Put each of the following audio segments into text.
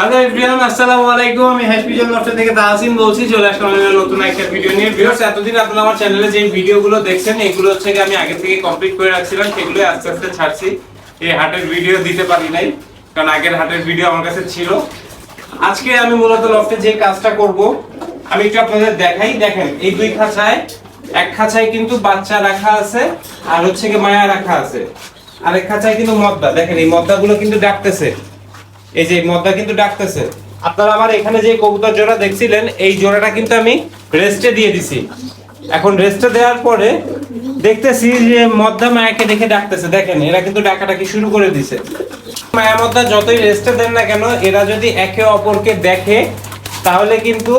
Hello everyone আসসালামু আলাইকুম। আমি হ্যাশপিজন লফট থেকে তাহসিন বলছি। চলে আসলাম নতুন একটা ভিডিও নিয়ে। ভিউয়ার্স এতদিন আপনারা আমার চ্যানেলে যে ভিডিওগুলো দেখছেন, এগুলো হচ্ছে আমি আগে থেকে কমপ্লিট করে রাখছিলাম। সেগুলো আস্তে আস্তে ছাড়ছি। এই হাটের ভিডিও দিতে পারি নাই, কারণ আগের হাটের ভিডিও আমার কাছে ছিল। আজকে আমি মূলত লফটে যে কাজটা করব, আমি একটু আপনাদের দেখাই। দেখেন, এই দুই খাঁচায়, এক খাঁচায় কিন্তু বাচ্চা রাখা আছে, আর হচ্ছে কি মায়া রাখা আছে। আরেক খাঁচায় কিন্তু মদ্দা। দেখেন, এই মদ্দাগুলো কিন্তু ডাকতেছে। এই যে মদ্দা কিন্তু ডাকতেছে। আপনারা আমার এখানে যে কবুতর জোড়া দেখছিলেন, এই জোড়াটা কিন্তু আমি রেস্টে দিয়ে দিছি। এখন রেস্টে দেওয়ার পরে দেখতেছি যে মদ্দা মায়াকে দেখে ডাকতেছে। দেখেন, এরা কিন্তু ডাকাডাকি শুরু করে দিছে। মায়া মদ্দা যতই রেস্টে দেন না কেন, এরা যদি একে অপরকে দেখে, তাহলে কিন্তু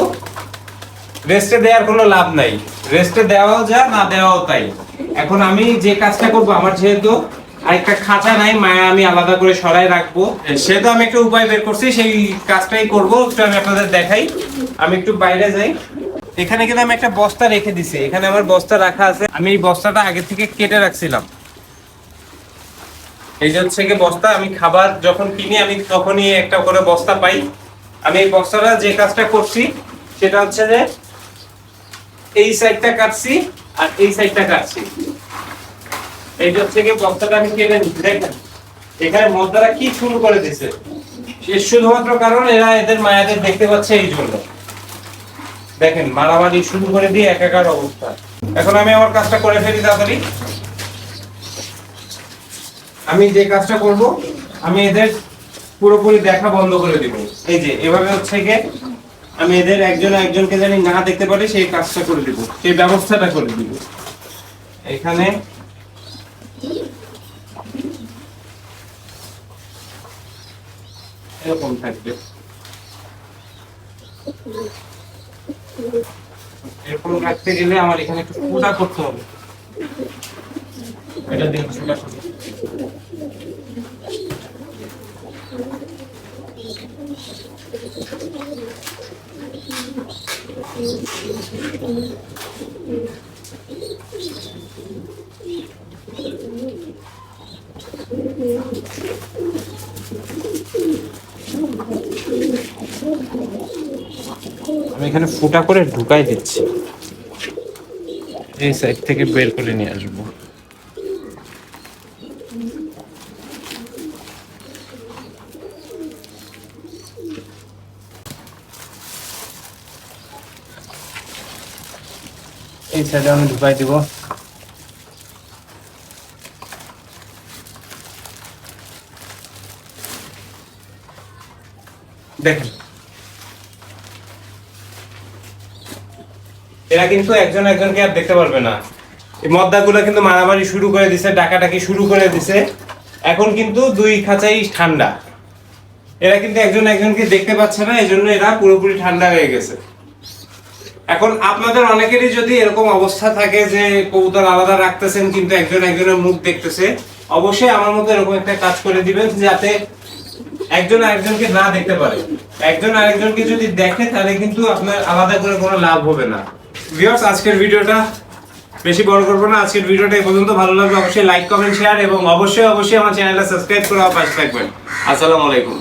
রেস্টে দেওয়ার কোনো লাভ নাই। রেস্টে দেওয়াও যা, না দেওয়াও তাই। এখন আমি যে কাজটা করব, আমার যেহেতু আরেকটা খাঁচা নাই, মায়া আমি আলাদা করে সরাই রাখব। সে তো আমি একটা উপায় বের করছি, সেই কাজটাই করব, একটু আমি আপনাদের দেখাই। আমি একটু বাইরে যাই। এখানে কিন্তু আমি একটা বস্তা রেখে দিছি, এখানে আমার বস্তা রাখা আছে। আমি এই বস্তাটা আগে থেকে কেটে রাখছিলাম। এই হচ্ছে বস্তা, আমি খাবার যখন কিনি, আমি তখনই একটা করে বস্তা পাই। আমি এই বস্তাটা যে কাজটা করছি, সেটা হচ্ছে যে এই সাইডটা কাটছি আর এই সাইডটা কাটছি। এই হচ্ছে গিয়ে বস্তাটা আমি কেটে নিচ্ছি, দেখেন, এখানে মদ্দারা কি শুরু করে দিছে? শুধুমাত্র কারণ এরা এদের মায়াদের দেখতে পাচ্ছে এই জন্য। দেখেন, মারামারি শুরু করে দিয়ে একাকার অবস্থা। এখন আমি আমার কাজটা করে ফেলি তাড়াতাড়ি। আমি যে কাজটা করব, আমি এদের পুরোপুরি দেখা বন্ধ করে দিব। এই যে, এভাবে হচ্ছে গিয়ে আমি এদের একজন একজনকে জানি না দেখতে পারি, সেই কাজটা করে দিব, সেই ব্যবস্থাটা করে দিব। এখানে এরকম থাকবে এরকম রাখতে গেলে আমার এখানে একটু ফুটা করতে হবে এটা দিন করতে হবে। আমি এখানে ফুটা করে ঢুকাই দিচ্ছি। এই সাইড থেকে বের করে নিয়ে আসব। এই সাইডে আমি ঢুকাই দিব। দেখেন এরা কিন্তু একজন একজনকে আর দেখতে পারবে না। এই মদ্দাগুলো কিন্তু মারামারি শুরু করে দিছে, ডাকাডাকি শুরু করে দিছে। এখন কিন্তু দুই খাঁচাই ঠান্ডা। এরা কিন্তু একজন একজনকে দেখতে পাচ্ছে না এই জন্য এরা পুরোপুরি ঠান্ডা হয়ে গেছে। এখন আপনাদের অনেকেরই যদি এরকম অবস্থা থাকে যে কবুতর আলাদা রাখতেছেন, কিন্তু একজন একজনের মুখ দেখতেছে, অবশ্যই আমার মতো এরকম একটা কাজ করে দিবেন যাতে একজন আরেকজনকে না দেখতে পারে। একজন আরেকজনকে যদি দেখে, তাহলে কিন্তু আপনার আলাদা করে কোনো লাভ হবে না। ভিউয়ার্স, আজকের ভিডিওটা বেশি বড় করব না। আজকের ভিডিওটা পর্যন্ত। ভালো লাগবে অবশ্যই লাইক কমেন্ট শেয়ার এবং অবশ্যই অবশ্যই আমার চ্যানেলটা সাবস্ক্রাইব করে পাশে থাকবেন। আসসালামু আলাইকুম।